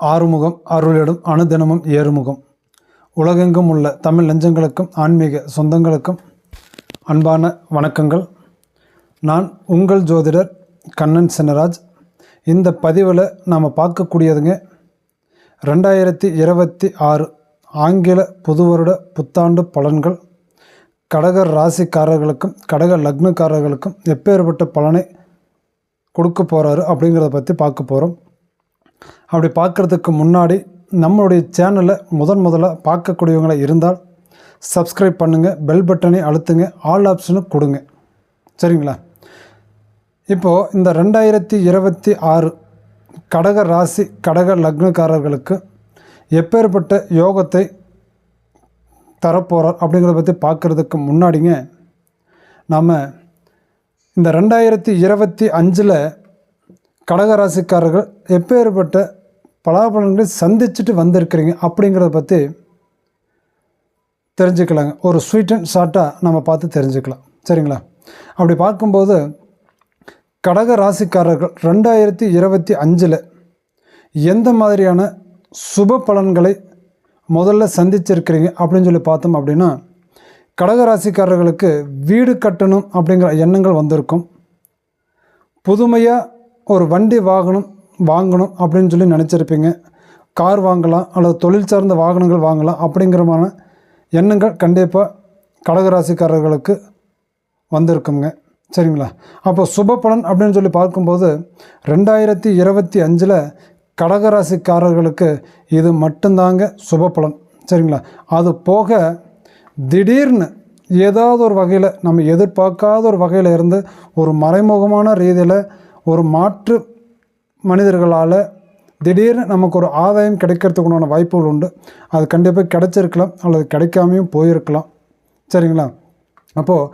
ஆறுமுகம் அருளிடும் அனுதினமும் ஏறுமுகம். உலகெங்கும் உள்ள தமிழ் நெஞ்சங்களுக்கும் ஆன்மீக சொந்தங்களுக்கும் அன்பான வணக்கங்கள். நான் உங்கள் ஜோதிடர் கண்ணன் சின்னராஜ். இந்த பதிவில் நாம் பார்க்கக்கூடியதுங்க ரெண்டாயிரத்தி இருபத்தி ஆறு ஆங்கில புது வருட புத்தாண்டு பலன்கள். கடக ராசிக்காரர்களுக்கும் கடக லக்னக்காரர்களுக்கும் எப்பேற்பட்ட பலனை கொடுக்க போகிறாரு அப்படிங்கிறத பற்றி பார்க்க போகிறோம் அப்படி பார்க்குறதுக்கு முன்னாடி நம்மளுடைய சேனலை முதன் முதலாக பார்க்கக்கூடியவங்களை இருந்தால் சப்ஸ்கிரைப் பண்ணுங்கள் பெல் பட்டனை அழுத்துங்க ஆல் ஆப்ஷனு கொடுங்க. சரிங்களா? இப்போது இந்த ரெண்டாயிரத்தி இருபத்தி ஆறு கடக ராசி கடக லக்னக்காரர்களுக்கு எப்பேற்பட்ட யோகத்தை தரப்போகிறார் அப்படிங்கிறத பற்றி பார்க்குறதுக்கு முன்னாடிங்க நாம் இந்த ரெண்டாயிரத்தி இருபத்தி அஞ்சில் கடகராசிக்காரர்கள் எப்பேற்பட்ட பலாபலன்களை சந்திச்சுட்டு வந்திருக்கிறீங்க அப்படிங்கிறத பற்றி தெரிஞ்சுக்கலாங்க. ஒரு ஸ்வீட் அண்ட் ஷார்ட்டாக நம்ம பார்த்து தெரிஞ்சுக்கலாம். சரிங்களா? அப்படி பார்க்கும்போது கடக ராசிக்காரர்கள் ரெண்டாயிரத்தி இருபத்தி அஞ்சில் எந்த மாதிரியான சுப பலன்களை முதல்ல சந்திச்சிருக்கிறீங்க அப்படின்னு சொல்லி பார்த்தோம் அப்படின்னா கடக ராசிக்காரர்களுக்கு வீடு கட்டணும் அப்படிங்கிற எண்ணங்கள் வந்திருக்கும். புதுமையாக ஒரு வண்டி வாகனம் வாங்கணும் அப்படின்னு சொல்லி நினச்சிருப்பீங்க. கார் வாங்கலாம் அல்லது தொழில் சார்ந்த வாகனங்கள் வாங்கலாம் அப்படிங்கிறமான எண்ணங்கள் கண்டிப்பாக கடகராசிக்காரர்களுக்கு வந்திருக்குங்க. சரிங்களா? அப்போ சுப பலன் அப்படின்னு சொல்லி பார்க்கும்போது ரெண்டாயிரத்தி இருபத்தி அஞ்சில் கடகராசிக்காரர்களுக்கு இது மட்டும்தாங்க சுப பலன். சரிங்களா? அது போக திடீர்னு ஏதாவது ஒரு வகையில் நம்ம எதிர்பார்க்காத ஒரு வகையில் இருந்து ஒரு மறைமுகமான ரீதியில் ஒரு மாற்று மனிதர்களால் திடீர்னு நமக்கு ஒரு ஆதாயம் கிடைக்கிறதுக்குண்டான வாய்ப்புகள் உண்டு. அது கண்டிப்பாக கிடைச்சிருக்கலாம் அல்லது கிடைக்காமையும் போயிருக்கலாம். சரிங்களா? அப்போது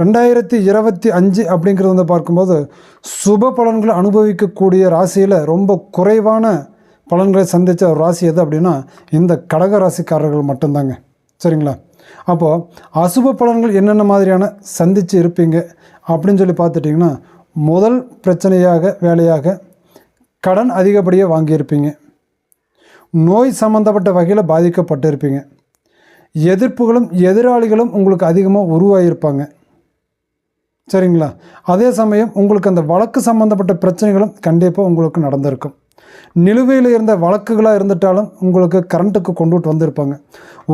ரெண்டாயிரத்தி இருபத்தி அஞ்சு அப்படிங்கிறது வந்து பார்க்கும்போது சுப பலன்களை அனுபவிக்கக்கூடிய ராசியில் ரொம்ப குறைவான பலன்களை சந்தித்த ஒரு ராசி எது அப்படின்னா இந்த கடக ராசிக்காரர்கள் மட்டும்தாங்க. சரிங்களா? அப்போது அசுப பலன்கள் என்னென்ன மாதிரியான சந்தித்து இருப்பீங்க அப்படின்னு சொல்லி பார்த்துட்டிங்கன்னா முதல் பிரச்சனையாக வேலையாக கடன் அதிகப்படியாக வாங்கியிருப்பீங்க. நோய் சம்மந்தப்பட்ட வகையில் பாதிக்கப்பட்டிருப்பீங்க. எதிர்ப்புகளும் எதிராளிகளும் உங்களுக்கு அதிகமாக உருவாகியிருப்பாங்க சரிங்களா? அதே சமயம் உங்களுக்கு அந்த வழக்கு சம்மந்தப்பட்ட பிரச்சனைகளும் கண்டிப்பாக உங்களுக்கு நடந்திருக்கும். நிலுவையில் இருந்த வழக்குகளாக இருந்துட்டாலும் உங்களுக்கு கரண்ட்டுக்கு கொண்டுட்டு வந்திருப்பாங்க.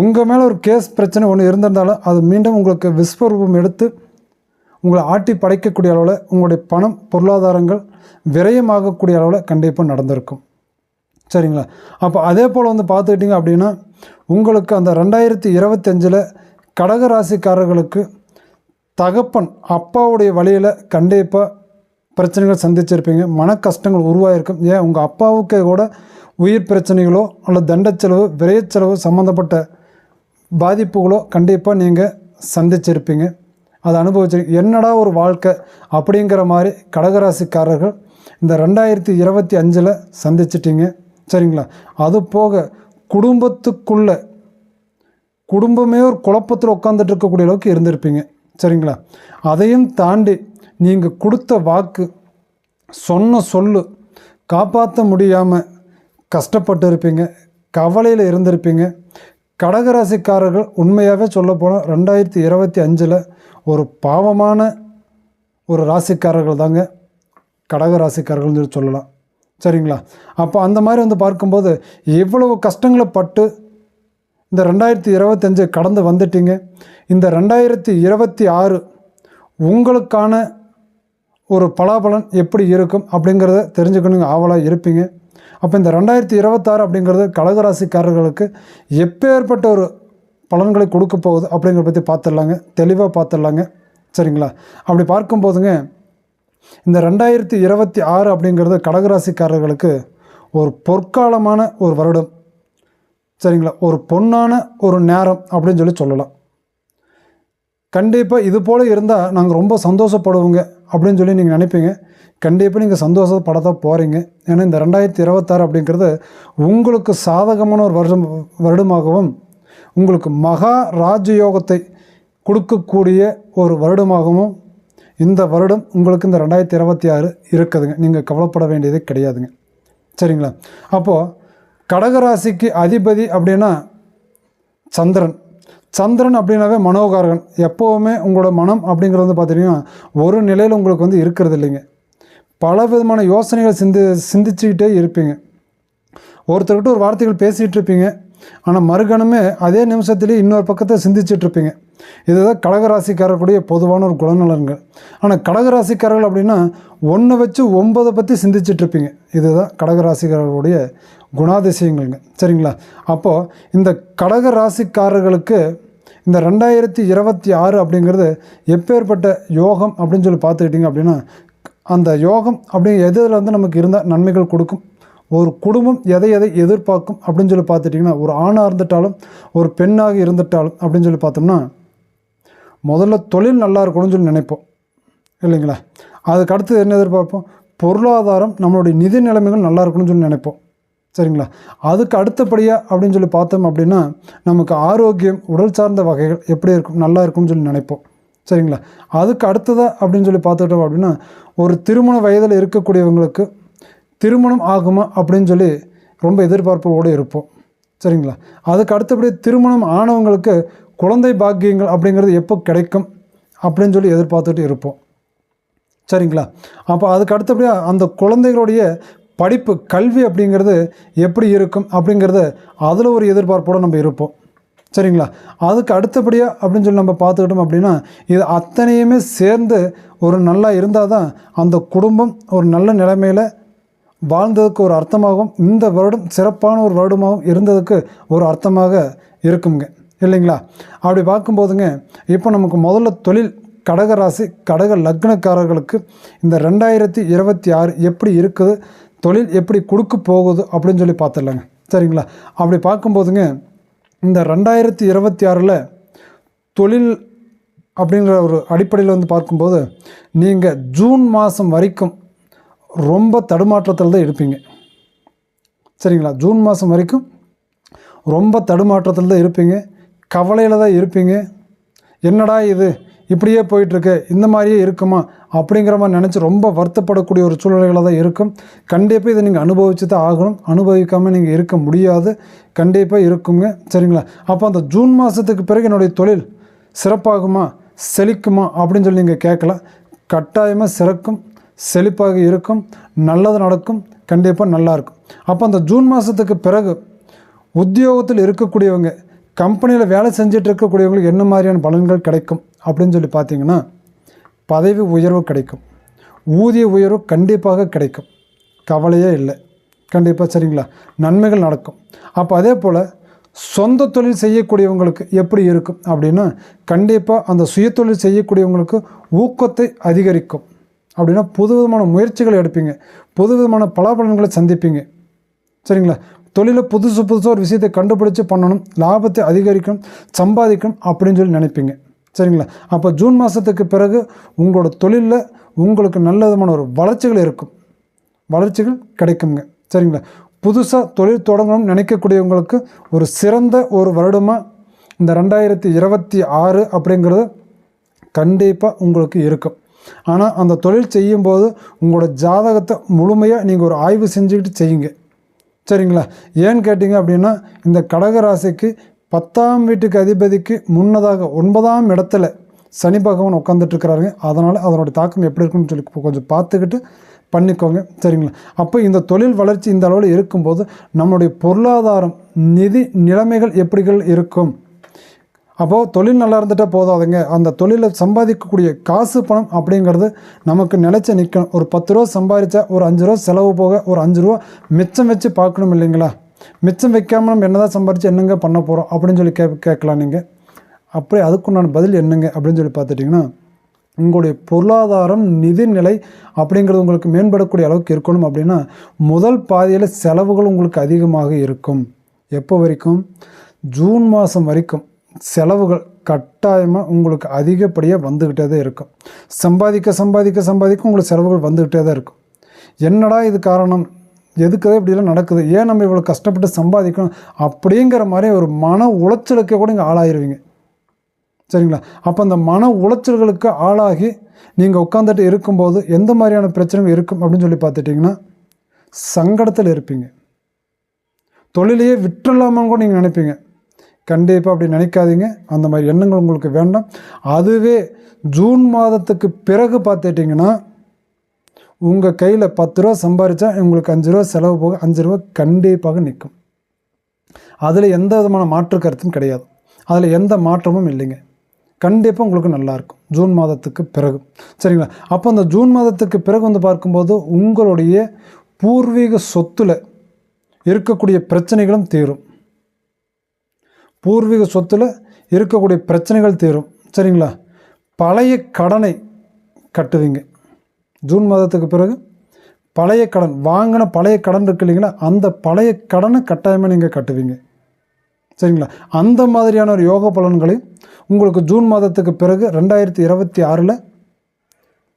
உங்கள் மேலே ஒரு கேஸ் பிரச்சனை ஒன்று இருந்திருந்தாலும் அது மீண்டும் உங்களுக்கு விஸ்வரூபம் எடுத்து உங்களை ஆட்டி படைக்கக்கூடிய அளவில் உங்களுடைய பணம் பொருளாதாரங்கள் விரயமாகக்கூடிய அளவில் கண்டிப்பாக நடந்திருக்கும். சரிங்களா? அப்போ அதே போல் வந்து பார்த்துக்கிட்டிங்க அப்படின்னா உங்களுக்கு அந்த ரெண்டாயிரத்தி இருபத்தஞ்சில் கடகராசிக்காரர்களுக்கு தகப்பன் அப்பாவுடைய வழியில் கண்டிப்பாக பிரச்சனைகள் சந்திச்சிருப்பீங்க. மன கஷ்டங்கள் உருவாகிருக்கும் ஏன்? உங்கள் அப்பாவுக்கு கூட உயிர் பிரச்சனைகளோ அல்லது தண்டச்செலவு விரயச்செலவு சம்மந்தப்பட்ட பாதிப்புகளோ கண்டிப்பாக நீங்கள் சந்திச்சிருப்பீங்க. அதை அனுபவிச்சிருக்கு என்னடா ஒரு வாழ்க்கை அப்படிங்கிற மாதிரி கடகராசிக்காரர்கள் இந்த ரெண்டாயிரத்தி இருபத்தி அஞ்சில் சந்திச்சிட்டிங்க. சரிங்களா? அது போக குடும்பத்துக்குள்ள குடும்பமே ஒரு குழப்பத்தில் உட்காந்துட்டு இருக்கக்கூடிய அளவுக்கு இருந்திருப்பீங்க. சரிங்களா? அதையும் தாண்டி நீங்கள் கொடுத்த வாக்கு சொன்ன சொல்லு காப்பாற்ற முடியாமல் கஷ்டப்பட்டு இருப்பீங்க கவலையில் இருந்திருப்பீங்க கடகராசிக்காரர்கள் உண்மையாகவே சொல்ல போனால் ரெண்டாயிரத்தி இருபத்தி அஞ்சில் ஒரு பாவமான ஒரு ராசிக்காரர்கள் தாங்க கடக ராசிக்காரர்கள்னு சொல்லி சொல்லலாம். சரிங்களா? அப்போ அந்த மாதிரி வந்து பார்க்கும்போது எவ்வளவு கஷ்டங்களை பட்டு இந்த ரெண்டாயிரத்தி இருபத்தஞ்சு கடந்து வந்துட்டீங்க. இந்த ரெண்டாயிரத்தி இருபத்தி ஆறு உங்களுக்கான ஒரு பலாபலன் எப்படி இருக்கும் அப்படிங்கிறத தெரிஞ்சுக்கணுங்க. ஆவலாக இருப்பீங்க. அப்போ இந்த ரெண்டாயிரத்தி இருபத்தாறு அப்படிங்கிறது கடகராசிக்காரர்களுக்கு எப்பேற்பட்ட ஒரு பலன்களை கொடுக்க போகுது அப்படிங்கிறத பற்றி பார்த்துடலாங்க. தெளிவாக பார்த்துடலாங்க. சரிங்களா? அப்படி பார்க்கும்போதுங்க இந்த ரெண்டாயிரத்தி இருபத்தி ஆறு அப்படிங்கிறது கடகராசிக்காரர்களுக்கு ஒரு பொற்காலமான ஒரு வருடம். சரிங்களா? ஒரு பொன்னான ஒரு நேரம் அப்படின்னு சொல்லி சொல்லலாம். கண்டிப்பாக இது போல் இருந்தால் நாங்கள் ரொம்ப சந்தோஷப்படுவோங்க. அப்படின்னு சொல்லி நீங்கள் நினைப்பீங்க. கண்டிப்பாக நீங்கள் சந்தோஷப்படத்தான் போகிறீங்க ஏன்னா இந்த ரெண்டாயிரத்தி இருபத்தாறு அப்படிங்கிறது உங்களுக்கு சாதகமான ஒரு வருடம் வருடமாகவும் உங்களுக்கு மகா ராஜயோகத்தை கொடுக்கக்கூடிய ஒரு வருடமாகவும் இந்த வருடம் உங்களுக்கு இந்த ரெண்டாயிரத்தி இருபத்தி ஆறு இருக்குதுங்க. நீங்கள் கவலைப்பட வேண்டியதே கிடையாதுங்க. சரிங்களா? அப்போது கடகராசிக்கு அதிபதி அப்படின்னா சந்திரன். சந்திரன் அப்படின்னாவே மனோகாரகன். எப்போவுமே உங்களோட மனம் அப்படிங்கிறது வந்து பார்த்தீங்கன்னா ஒரு நிலையில் உங்களுக்கு வந்து இருக்கிறது இல்லைங்க. பல விதமான யோசனைகள் சிந்தி சிந்திச்சுக்கிட்டே இருப்பீங்க. ஒருத்தர்கிட்ட ஒரு வார்த்தைகள் பேசிகிட்டு இருப்பீங்க. ஆனால் மறுகணமே அதே நிமிஷத்துலேயே இன்னொரு பக்கத்தை சிந்திச்சிட்ருப்பீங்க இதுதான் கடகராசிக்காரர்களுடைய பொதுவான ஒரு குணநலன்கள். ஆனால் கடகராசிக்காரர்கள் அப்படின்னா ஒன்றை வச்சு ஒன்பதை பற்றி சிந்திச்சிட்ருப்பீங்க இதுதான் கடகராசிக்காரர்களுடைய குணாதிசயங்கள்ங்க. சரிங்களா? அப்போது இந்த கடகராசிக்காரர்களுக்கு இந்த ரெண்டாயிரத்தி இருபத்தி ஆறு அப்படிங்கிறது எப்பேற்பட்ட யோகம் அப்படின்னு சொல்லி பார்த்துக்கிட்டிங்க அப்படின்னா அந்த யோகம் அப்படி எதில் வந்து நமக்கு இருந்தால் நன்மைகள் கொடுக்கும். ஒரு குடும்பம் எதை எதை எதிர்பார்க்கும் அப்படின்னு சொல்லி பார்த்துட்டிங்கன்னா ஒரு ஆணாக இருந்துட்டாலும் ஒரு பெண்ணாக இருந்துட்டாலும் அப்படின்னு சொல்லி பார்த்தோம்னா முதல்ல தொழில் நல்லா இருக்கணும்னு சொல்லி நினைப்போம். இல்லைங்களா? அதுக்கு அடுத்து என்ன எதிர்பார்ப்போம்? பொருளாதாரம் நம்மளுடைய நிதி நிலைமைகள் நல்லா இருக்கணும்னு சொல்லி நினைப்போம். சரிங்களா? அதுக்கு அடுத்தபடியாக அப்படின்னு சொல்லி பார்த்தோம் அப்படின்னா நமக்கு ஆரோக்கியம் உடல் சார்ந்த வகைகள் எப்படி இருக்கும் நல்லா இருக்கும்னு சொல்லி நினைப்போம். சரிங்களா? அதுக்கு அடுத்ததாக அப்படின்னு சொல்லி பார்த்துட்டோம் அப்படின்னா ஒரு திருமண வயதில் இருக்கக்கூடியவங்களுக்கு திருமணம் ஆகுமா அப்படின்னு சொல்லி ரொம்ப எதிர்பார்ப்போடு இருப்போம். சரிங்களா? அதுக்கு அடுத்தபடி திருமணம் ஆனவங்களுக்கு குழந்தை பாக்கியங்கள் அப்படிங்கிறது எப்போ கிடைக்கும் அப்படின்னு சொல்லி எதிர்பார்த்துட்டு இருப்போம். சரிங்களா? அப்போ அதுக்கு அடுத்தபடியாக அந்த குழந்தைகளுடைய படிப்பு கல்வி அப்படிங்கிறது எப்படி இருக்கும் அப்படிங்கிறத அதில் ஒரு எதிர்பார்ப்போடு நம்ம இருப்போம். சரிங்களா? அதுக்கு அடுத்தபடியாக அப்படின்னு சொல்லி நம்ம பார்த்துக்கிட்டோம் அப்படின்னா இது அத்தனையுமே சேர்ந்து ஒரு நல்லா இருந்தால் தான் அந்த குடும்பம் ஒரு நல்ல நிலைமையில் வாழ்ந்ததுக்கு ஒரு அர்த்தமாகவும் இந்த வருடம் சிறப்பான ஒரு வருடமாகவும் இருந்ததுக்கு ஒரு அர்த்தமாக இருக்குங்க. இல்லைங்களா? அப்படி பார்க்கும்போதுங்க இப்போ நமக்கு முதல்ல தொழில் கடகராசி கடக லக்னக்காரர்களுக்கு இந்த ரெண்டாயிரத்தி இருபத்தி ஆறு எப்படி இருக்குது தொழில் எப்படி கொடுக்க போகுது அப்படின்னு சொல்லி பார்த்துடலாங்க. சரிங்களா? அப்படி பார்க்கும்போதுங்க இந்த ரெண்டாயிரத்தி இருபத்தி ஆறில் தொழில் அப்படிங்கிற ஒரு அடிப்படையில் வந்து பார்க்கும்போது நீங்கள் ஜூன் மாதம் வரைக்கும் ரொம்ப தடுமாற்றத்தில் தான் இருப்பீங்க. சரிங்களா? ஜூன் மாதம் வரைக்கும் ரொம்ப தடுமாற்றத்தில் தான் இருப்பீங்க. கவலையில் தான் இருப்பீங்க. என்னடா இது? இப்படியே போயிட்டுருக்கு. இந்த மாதிரியே இருக்குமா? அப்படிங்கிற மாதிரி நினச்சி ரொம்ப வருத்தப்படக்கூடிய ஒரு சூழ்நிலைகளாக தான் இருக்கும். கண்டிப்பாக இதை நீங்கள் அனுபவிச்சு தான் ஆகணும். அனுபவிக்காமல் நீங்கள் இருக்க முடியாது. கண்டிப்பாக இருக்குங்க. சரிங்களா? அப்போ அந்த ஜூன் மாதத்துக்கு பிறகு என்னுடைய தொழில் சிறப்பாகுமா? செழிக்குமா? அப்படின்னு சொல்லி நீங்கள் கேட்கலாம். கட்டாயமாக சிறக்கும். செழிப்பாக இருக்கும் நல்லது நடக்கும் கண்டிப்பாக நல்லாயிருக்கும் அப்போ அந்த ஜூன் மாதத்துக்கு பிறகு உத்தியோகத்தில் இருக்கக்கூடியவங்க கம்பெனியில் வேலை செஞ்சுட்டு இருக்கக்கூடியவங்களுக்கு என்ன மாதிரியான பலன்கள் கிடைக்கும் அப்படின்னு சொல்லி பார்த்தீங்கன்னா பதவி உயர்வு கிடைக்கும். ஊதிய உயர்வு கண்டிப்பாக கிடைக்கும். கவலையே இல்லை. கண்டிப்பாக சரிங்களா? நன்மைகள் நடக்கும். அப்போ அதே போல் சொந்த தொழில் செய்யக்கூடியவங்களுக்கு எப்படி இருக்கும் அப்படின்னா கண்டிப்பாக அந்த சுயதொழில் செய்யக்கூடியவங்களுக்கு ஊக்கத்தை அதிகரிக்கும். அப்படின்னா புது விதமான முயற்சிகளை எடுப்பீங்க. புது விதமான பலாபலன்களை சந்திப்பீங்க. சரிங்களா? தொழிலில் புதுசு புதுசாக ஒரு விஷயத்தை கண்டுபிடிச்சு பண்ணணும். லாபத்தை அதிகரிக்கும் சம்பாதிக்கும் அப்படின்னு சொல்லி நினைப்பீங்க. சரிங்களா? அப்போ ஜூன் மாதத்துக்கு பிறகு உங்களோட தொழிலில் உங்களுக்கு நல்ல விதமான ஒரு வளர்ச்சிகள் இருக்கும். வளர்ச்சிகள் கிடைக்குங்க. சரிங்களா? புதுசாக தொழில் தொடங்கணும்னு நினைக்கக்கூடியவங்களுக்கு ஒரு சிறந்த ஒரு வருடமாக இந்த ரெண்டாயிரத்தி இருபத்தி ஆறு அப்படிங்கிறது கண்டிப்பாக உங்களுக்கு இருக்கும். ஆனால் அந்த தொழில் செய்யும்போது உங்களோட ஜாதகத்தை முழுமையாக நீங்கள் ஒரு ஆய்வு செஞ்சுக்கிட்டு செய்யுங்க. சரிங்களா? ஏன்னு கேட்டிங்க அப்படின்னா இந்த கடகராசிக்கு பத்தாம் வீட்டுக்கு அதிபதிக்கு முன்னதாக ஒன்பதாம் இடத்துல சனி பகவான் உட்காந்துட்ருக்கிறாருங்க அதனால் அதனுடைய தாக்கம் எப்படி இருக்குன்னு சொல்லி கொஞ்சம் பார்த்துக்கிட்டு பண்ணிக்கோங்க. சரிங்களா? அப்போ இந்த தொழில் வளர்ச்சி இந்த அளவில் இருக்கும்போது நம்மளுடைய பொருளாதாரம் நிதி நிலைமைகள் எப்படிகள் இருக்கும்? அப்போது தொழில் நல்லா இருந்துட்டால் போதாதுங்க. அந்த தொழிலில் சம்பாதிக்கக்கூடிய காசு பணம் அப்படிங்கிறது நமக்கு நிலச்சி நிற்கணும் ஒரு பத்து ரூபா சம்பாதிச்சா ஒரு அஞ்சு ரூபா செலவு போக ஒரு அஞ்சு ரூபா மிச்சம் வச்சு பார்க்கணும் இல்லைங்களா? மிச்சம் வைக்காமல் நம்ம என்னதான் சம்பாரித்து என்னங்க பண்ண போகிறோம் அப்படின்னு சொல்லி கே கேட்கலாம் நீங்கள் அப்படி அதுக்குண்டான பதில் என்னங்க அப்படின்னு சொல்லி பார்த்துட்டிங்கன்னா உங்களுடைய பொருளாதாரம் நிதிநிலை அப்படிங்கிறது உங்களுக்கு மேம்படக்கூடிய அளவுக்கு இருக்கணும் அப்படின்னா முதல் பாதியில் செலவுகள் உங்களுக்கு அதிகமாக இருக்கும். எப்போ வரைக்கும்? ஜூன் மாதம் வரைக்கும். செலவுகள் கட்டாயமாக உங்களுக்கு அதிகப்படியாக வந்துக்கிட்டே தான் இருக்கும். சம்பாதிக்க சம்பாதிக்க சம்பாதிக்க உங்களுக்கு செலவுகள் வந்துக்கிட்டே தான் இருக்கும். என்னடா இது காரணம்? எதுக்குதான் இப்படிலாம் நடக்குது? ஏன் நம்ம இவ்வளோ கஷ்டப்பட்டு சம்பாதிக்கணும்? அப்படிங்கிற மாதிரி ஒரு மன உளைச்சலுக்கே கூட இங்கே ஆளாயிருவீங்க. சரிங்களா? அப்போ அந்த மன உளைச்சல்களுக்கு ஆளாகி நீங்கள் உட்காந்துட்டு இருக்கும்போது எந்த மாதிரியான பிரச்சனைகள் இருக்கும் அப்படின்னு சொல்லி பார்த்துட்டிங்கன்னா சங்கடத்தில் இருப்பீங்க. தொழிலையே விட்டுலாமான்னு கூட நீங்கள் நினைப்பீங்க. கண்டிப்பாக அப்படி நினைக்காதீங்க. அந்த மாதிரி எண்ணங்கள் உங்களுக்கு வேண்டாம். அதுவே ஜூன் மாதத்துக்கு பிறகு பார்த்துட்டிங்கன்னா உங்கள் கையில் பத்து ரூபா சம்பாரித்தா உங்களுக்கு அஞ்சு ரூபா செலவு போக அஞ்சு ரூபா கண்டிப்பாக நிற்கும். அதில் எந்த விதமான மாற்று கருத்தும் கிடையாது. அதில் எந்த மாற்றமும் இல்லைங்க. கண்டிப்பாக உங்களுக்கு நல்லாயிருக்கும் ஜூன் மாதத்துக்கு பிறகு. சரிங்களா? அப்போ அந்த ஜூன் மாதத்துக்கு பிறகு வந்து பார்க்கும்போது உங்களுடைய பூர்வீக சொத்தில் இருக்கக்கூடிய பிரச்சனைகளும் தீரும். பூர்வீக சொத்தில் இருக்கக்கூடிய பிரச்சனைகள் தீரும். சரிங்களா? பழைய கடனை கட்டுவீங்க. ஜூன் மாதத்துக்கு பிறகு பழைய கடன் வாங்கின பழைய கடன் இருக்கு இல்லைங்களா? அந்த பழைய கடனை கட்டாயமாக நீங்கள் கட்டுவீங்க. சரிங்களா? அந்த மாதிரியான ஒரு யோக பலன்களை உங்களுக்கு ஜூன் மாதத்துக்கு பிறகு ரெண்டாயிரத்தி இருபத்தி ஆறில்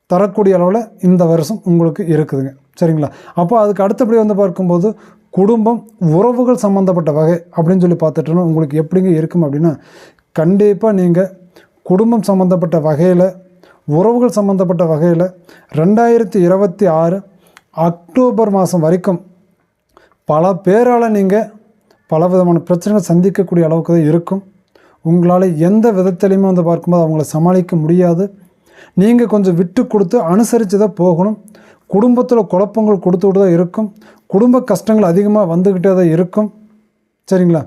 தரக்கூடிய அளவில் இந்த வருஷம் உங்களுக்கு இருக்குதுங்க. சரிங்களா? அப்போ அதுக்கு அடுத்தபடி வந்து பார்க்கும்போது குடும்பம் உறவுகள் சம்மந்தப்பட்ட வகை அப்படின்னு சொல்லி பார்த்துட்டோன்னா உங்களுக்கு எப்படிங்க இருக்கும் அப்படின்னா கண்டிப்பாக நீங்கள் குடும்பம் சம்மந்தப்பட்ட வகையில் உறவுகள் சம்மந்தப்பட்ட வகையில் ரெண்டாயிரத்தி இருபத்தி ஆறு அக்டோபர் மாதம் வரைக்கும் பல பேரால் நீங்கள் பல விதமான பிரச்சனைகள் சந்திக்கக்கூடிய அளவுக்கு தான் இருக்கும். உங்களால் எந்த விதத்திலையுமே வந்து பார்க்கும்போது அவங்கள சமாளிக்க முடியாது. நீங்கள் கொஞ்சம் விட்டு கொடுத்து அனுசரித்து தான் போகணும். குடும்பத்தில் குழப்பங்கள் கொடுத்துக்கிட்டு தான் இருக்கும். குடும்ப கஷ்டங்கள் அதிகமாக வந்துக்கிட்டே தான் இருக்கும். சரிங்களா?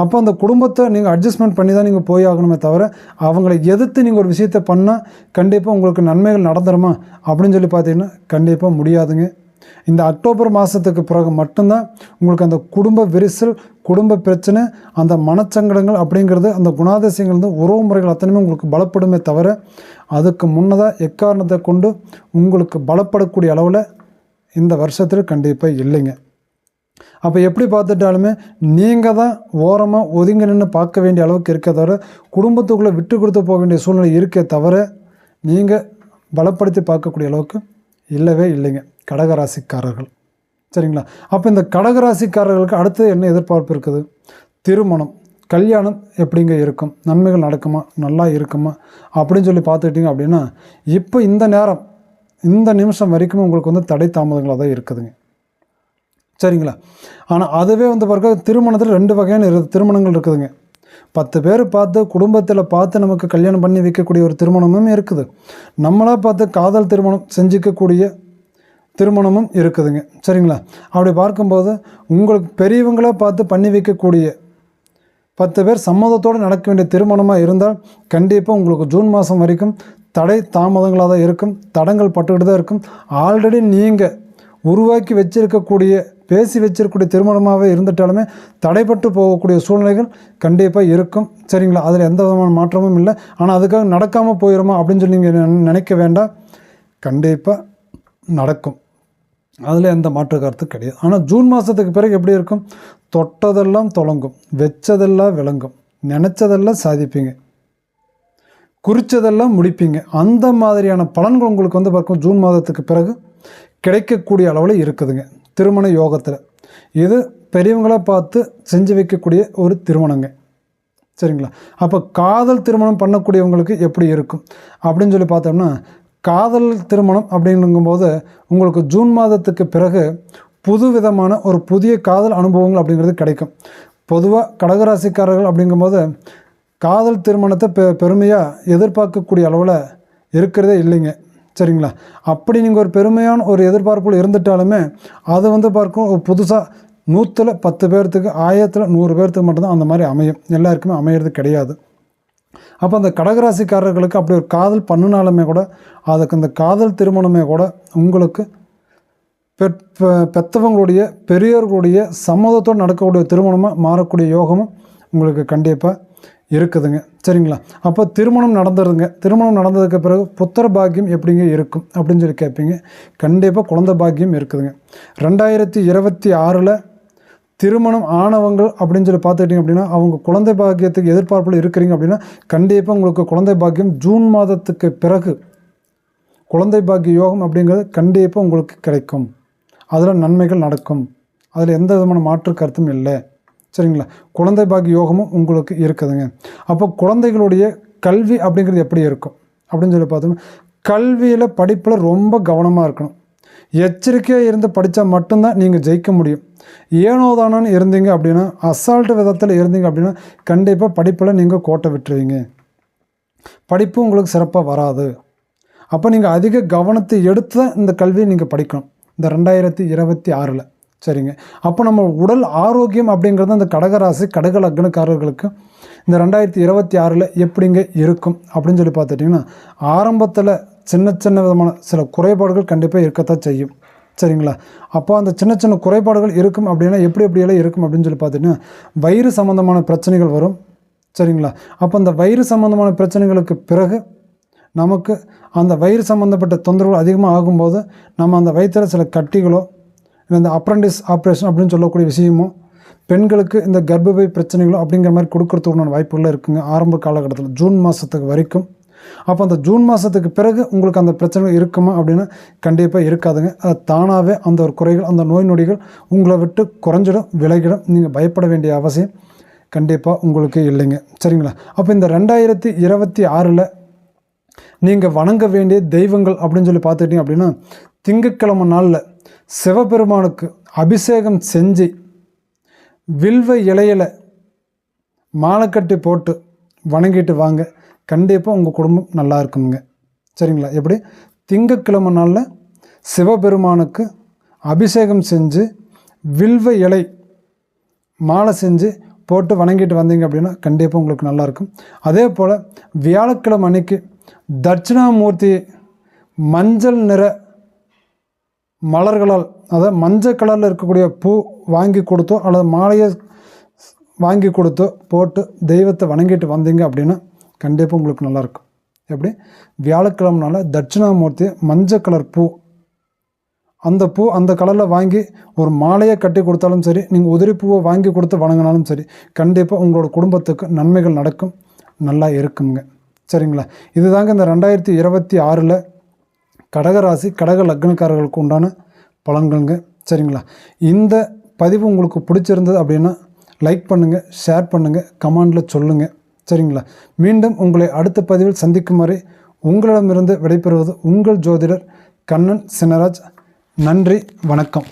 அப்போ அந்த குடும்பத்தை நீங்கள் அட்ஜஸ்ட்மெண்ட் பண்ணி தான் நீங்கள் போய் ஆகணுமே தவிர அவங்களை எதிர்த்து நீங்கள் ஒரு விஷயத்தை பண்ணால் கண்டிப்பாக உங்களுக்கு நன்மைகள் நடந்துருமா? அப்படின்னு சொல்லி பார்த்தீங்கன்னா கண்டிப்பாக முடியாதுங்க. இந்த அக்டோபர் மாதத்துக்கு பிறகு மட்டும்தான் உங்களுக்கு அந்த குடும்ப விரிசல் குடும்ப பிரச்சனை அந்த மனச்சங்கடங்கள் அப்படிங்கிறது அந்த குணாதிசயங்கள் வந்து உறவு முறைகள் அத்தனையுமே உங்களுக்கு பலப்படுமே தவிர அதுக்கு முன்னதாக எக்காரணத்தை கொண்டு உங்களுக்கு பலப்படக்கூடிய அளவில் இந்த வருஷத்தில் கண்டிப்பாக இல்லைங்க. அப்போ எப்படி பார்த்துட்டாலுமே நீங்கள் தான் ஓரமாக ஒதுங்கி நின்று பார்க்க வேண்டிய அளவுக்கு இருக்க தவிர குடும்பத்துக்குள்ளே விட்டு கொடுத்து போக வேண்டிய சூழ்நிலை இருக்கே தவிர நீங்கள் பலப்படுத்தி பார்க்கக்கூடிய அளவுக்கு இல்லவே இல்லைங்க. கடகராசிக்காரர்கள். சரிங்களா? அப்போ இந்த கடகராசிக்காரர்களுக்கு அடுத்து என்ன எதிர்பார்ப்பு இருக்குது? திருமணம். கல்யாணம் எப்படிங்க இருக்கும்? நன்மைகள் நடக்குமா? நல்லா இருக்குமா? அப்படின்னு சொல்லி பார்த்துக்கிட்டிங்க அப்படின்னா இப்போ இந்த நேரம் இந்த நிமிஷம் வரைக்கும் உங்களுக்கு வந்து தடை தாமதங்களாக தான் இருக்குதுங்க. சரிங்களா? ஆனால் அதுவே வந்து பார்க்க திருமணத்தில் ரெண்டு வகையான இரு திருமணங்கள் இருக்குதுங்க. பத்து பேர் பார்த்து குடும்பத்தில் பார்த்து நமக்கு கல்யாணம் பண்ணி வைக்கக்கூடிய ஒரு திருமணமும் இருக்குது. நம்மளாக பார்த்து காதல் திருமணம் செஞ்சுக்கக்கூடிய திருமணமும் இருக்குதுங்க. சரிங்களா? அப்படி பார்க்கும்போது உங்களுக்கு பெரியவங்களாக பார்த்து பண்ணி வைக்கக்கூடிய பத்து பேர் சம்மதத்தோடு நடக்க வேண்டிய திருமணமாக இருந்தால் கண்டிப்பாக உங்களுக்கு ஜூன் மாதம் வரைக்கும் தடை தாமதங்களாக தான் இருக்கும் தடங்கள் பட்டுக்கிட்டு தான் இருக்கும். ஆல்ரெடி நீங்கள் உருவாக்கி வச்சிருக்கக்கூடிய பேசி வச்சிருக்கக்கூடிய திருமணமாகவே இருந்துட்டாலுமே தடைப்பட்டு போகக்கூடிய சூழ்நிலைகள் கண்டிப்பாக இருக்கும். சரிங்களா? அதில் எந்த விதமான மாற்றமும் இல்லை. ஆனால் அதுக்காக நடக்காமல் போயிடுமா அப்படின்னு சொல்லி நீங்கள் நினைக்க வேண்டாம். கண்டிப்பாக நடக்கும். அதில் எந்த மாற்று கருத்து கிடையாது. ஆனால் ஜூன் மாதத்துக்கு பிறகு எப்படி இருக்கும்? தொட்டதெல்லாம் தொடங்கும் வச்சதெல்லாம் விளங்கும். நினச்சதெல்லாம் சாதிப்பீங்க. குறித்ததெல்லாம் முடிப்பீங்க. அந்த மாதிரியான பலன்கள் உங்களுக்கு வந்து பார்க்கும். ஜூன் மாதத்துக்கு பிறகு கிடைக்கக்கூடிய அளவில் இருக்குதுங்க. திருமண யோகத்தில். இது பெரியவங்களாக பார்த்து செஞ்சு வைக்கக்கூடிய ஒரு திருமணங்க. சரிங்களா? அப்போ காதல் திருமணம் பண்ணக்கூடியவங்களுக்கு எப்படி இருக்கும்? அப்படின்னு சொல்லி பார்த்தோம்னா காதல் திருமணம் அப்படிங்கும்போது உங்களுக்கு ஜூன் மாதத்துக்கு பிறகு புது விதமான ஒரு புதிய காதல் அனுபவங்கள் அப்படிங்கிறது கிடைக்கும். பொதுவாக கடகராசிக்காரர்கள் அப்படிங்கும்போது காதல் திருமணத்தை பெ பெருமையாக எதிர்பார்க்கக்கூடிய அளவில் இருக்கிறதே இல்லைங்க. சரிங்களா? அப்படி நீங்கள் ஒரு பெருமையான ஒரு எதிர்பார்ப்புகள் இருந்துட்டாலுமே அது வந்து பார்க்கும் புதுசாக நூற்றில் பத்து பேர்த்துக்கு ஆயிரத்தில் நூறு பேர்த்துக்கு மட்டும்தான் அந்த மாதிரி அமையும். எல்லாருக்குமே அமையிறது கிடையாது. அப்போ அந்த கடகராசிக்காரர்களுக்கு அப்படி ஒரு காதல் பண்ணினாலுமே கூட அதுக்கு அந்த காதல் திருமணமே கூட உங்களுக்கு பெற் பெரியோர்களுடைய சம்மதத்தோடு நடக்கக்கூடிய திருமணமாக மாறக்கூடிய யோகமும் உங்களுக்கு கண்டிப்பாக இருக்குதுங்க. சரிங்களா? அப்போ திருமணம் நடந்துருதுங்க திருமணம் நடந்ததுக்கு பிறகு புத்திர பாக்கியம் எப்படிங்க இருக்கும்? அப்படின்னு சொல்லி கேட்பீங்க. கண்டிப்பாக குழந்தை பாக்கியம் இருக்குதுங்க. ரெண்டாயிரத்தி இருபத்தி ஆறில் திருமணம் ஆனவங்க அப்படின்னு சொல்லி பார்த்துக்கிட்டிங்க அப்படின்னா அவங்க குழந்தை பாக்கியத்துக்கு எதிர்பார்ப்பில் இருக்கிறீங்க அப்படின்னா கண்டிப்பாக உங்களுக்கு குழந்தை பாக்கியம் ஜூன் மாதத்துக்கு பிறகு குழந்தை பாக்கிய யோகம் அப்படிங்கிறது கண்டிப்பாக உங்களுக்கு கிடைக்கும். அதில் நன்மைகள் நடக்கும். அதில் எந்த விதமான மாற்று கருத்தும் இல்லை. சரிங்களா? குழந்தை பாக்கிய யோகமும் உங்களுக்கு இருக்குதுங்க. அப்போ குழந்தைகளுடைய கல்வி அப்படிங்கிறது எப்படி இருக்கும்? அப்படின்னு சொல்லி பார்த்தோம்னா கல்வியில் படிப்பில் ரொம்ப கவனமாக இருக்கணும். எச்சரிக்கையாக இருந்து படித்தா மட்டும்தான் நீங்கள் ஜெயிக்க முடியும். ஏனோதானோன்னு இருந்தீங்க அப்படின்னா அசால்ட்டு விதத்தில் இருந்தீங்க அப்படின்னா கண்டிப்பாக படிப்பில் நீங்கள் கோட்டை விட்டுருவீங்க. படிப்பு உங்களுக்கு சிறப்பாக வராது. அப்போ நீங்கள் அதிக கவனத்தை எடுத்து தான் இந்த கல்வியை நீங்கள் படிக்கணும். இந்த ரெண்டாயிரத்தி இருபத்தி ஆறில். சரிங்க. அப்போ நம்ம உடல் ஆரோக்கியம் அப்படிங்கிறது அந்த கடகராசி கடக லக்னக்காரர்களுக்கு இந்த ரெண்டாயிரத்தி இருபத்தி ஆறில் எப்படிங்க இருக்கும் அப்படின்னு சொல்லி பார்த்துட்டிங்கன்னா ஆரம்பத்தில் சின்ன சின்ன விதமான சில குறைபாடுகள் கண்டிப்பாக இருக்கத்தான் செய்யும். சரிங்களா? அப்போ அந்த சின்ன சின்ன குறைபாடுகள் இருக்கும் அப்படின்னா எப்படி எப்படியெல்லாம் இருக்கும் அப்படின்னு சொல்லி பார்த்துட்டிங்கன்னா வயிறு சம்மந்தமான பிரச்சனைகள் வரும். சரிங்களா? அப்போ அந்த வயிறு சம்மந்தமான பிரச்சனைகளுக்கு பிறகு நமக்கு அந்த வயிறு சம்மந்தப்பட்ட தொந்தரவுகள் அதிகமாக ஆகும்போது நம்ம அந்த வயிற்றில் சில கட்டிகளோ இந்த அப்ரண்டிஸ் ஆப்ரேஷன் அப்படின்னு சொல்லக்கூடிய விஷயமும் பெண்களுக்கு இந்த கர்ப்பப்பை பிரச்சனைகளும் அப்படிங்கிற மாதிரி கொடுக்கறதுக்குண்டான வாய்ப்புகள் இருக்குங்க. ஆரம்ப காலகட்டத்தில் ஜூன் மாதத்துக்கு வரைக்கும். அப்போ அந்த ஜூன் மாதத்துக்கு பிறகு உங்களுக்கு அந்த பிரச்சனைகள் இருக்குமா அப்படின்னா கண்டிப்பாக இருக்காதுங்க. அது தானாகவே அந்த ஒரு குறைகள் அந்த நோய் நொடிகள் உங்களை விட்டு குறைஞ்சிடும் விலகிடும். நீங்கள் பயப்பட வேண்டிய அவசியம் கண்டிப்பாக உங்களுக்கு இல்லைங்க. சரிங்களா? அப்போ இந்த ரெண்டாயிரத்தி இருபத்தி ஆறில் நீங்கள் வணங்க வேண்டிய தெய்வங்கள் அப்படின்னு சொல்லி பார்த்துக்கிட்டீங்க அப்படின்னா திங்கக்கிழமை நாளில் சிவபெருமானுக்கு அபிஷேகம் செஞ்சு வில்வ இலையில மாலை கட்டி போட்டு வணங்கிட்டு வாங்க. கண்டிப்பாக உங்கள் குடும்பம் நல்லா இருக்குங்க சரிங்களா? எப்படி? திங்கட்கிழமை நாளில் சிவபெருமானுக்கு அபிஷேகம் செஞ்சு வில்வ இலை மாலை செஞ்சு போட்டு வணங்கிட்டு வந்தீங்க அப்படின்னா கண்டிப்பாக உங்களுக்கு நல்லாயிருக்கும் அதே போல் வியாழக்கிழமை அன்னைக்கு தட்சிணாமூர்த்தி மஞ்சள் நிற மலர்களால் அதாவது மஞ்சள் கலரில் இருக்கக்கூடிய பூ வாங்கி கொடுத்தோ அல்லது மாலையை வாங்கி கொடுத்தோ போட்டு தெய்வத்தை வணங்கிட்டு வந்தீங்க அப்படின்னா கண்டிப்பாக உங்களுக்கு நல்லாயிருக்கும் எப்படி? வியாழக்கிழமனால தட்சிணாமூர்த்தி மஞ்சள் கலர் பூ. அந்த பூ அந்த கலரில் வாங்கி ஒரு மாலையை கட்டி கொடுத்தாலும் சரி நீங்கள் உதிரி பூவை வாங்கி கொடுத்து வணங்கினாலும் சரி கண்டிப்பாக உங்களோட குடும்பத்துக்கு நன்மைகள் நடக்கும் நல்லா இருக்குங்க. சரிங்களா? இதுதாங்க இந்த ரெண்டாயிரத்தி இருபத்தி ஆறில் கடகராசி கடக லக்னக்காரர்களுக்கு உண்டான பலன்களுங்க. சரிங்களா? இந்த பதிவு உங்களுக்கு பிடிச்சிருந்தது அப்படின்னா லைக் பண்ணுங்கள் ஷேர் பண்ணுங்கள் கமெண்டில் சொல்லுங்கள் சரிங்களா? மீண்டும் உங்களை அடுத்த பதிவில் சந்திக்குமாறு உங்களிடமிருந்து விடைபெறுவது உங்கள் ஜோதிடர் கண்ணன் சினராஜ் நன்றி வணக்கம்.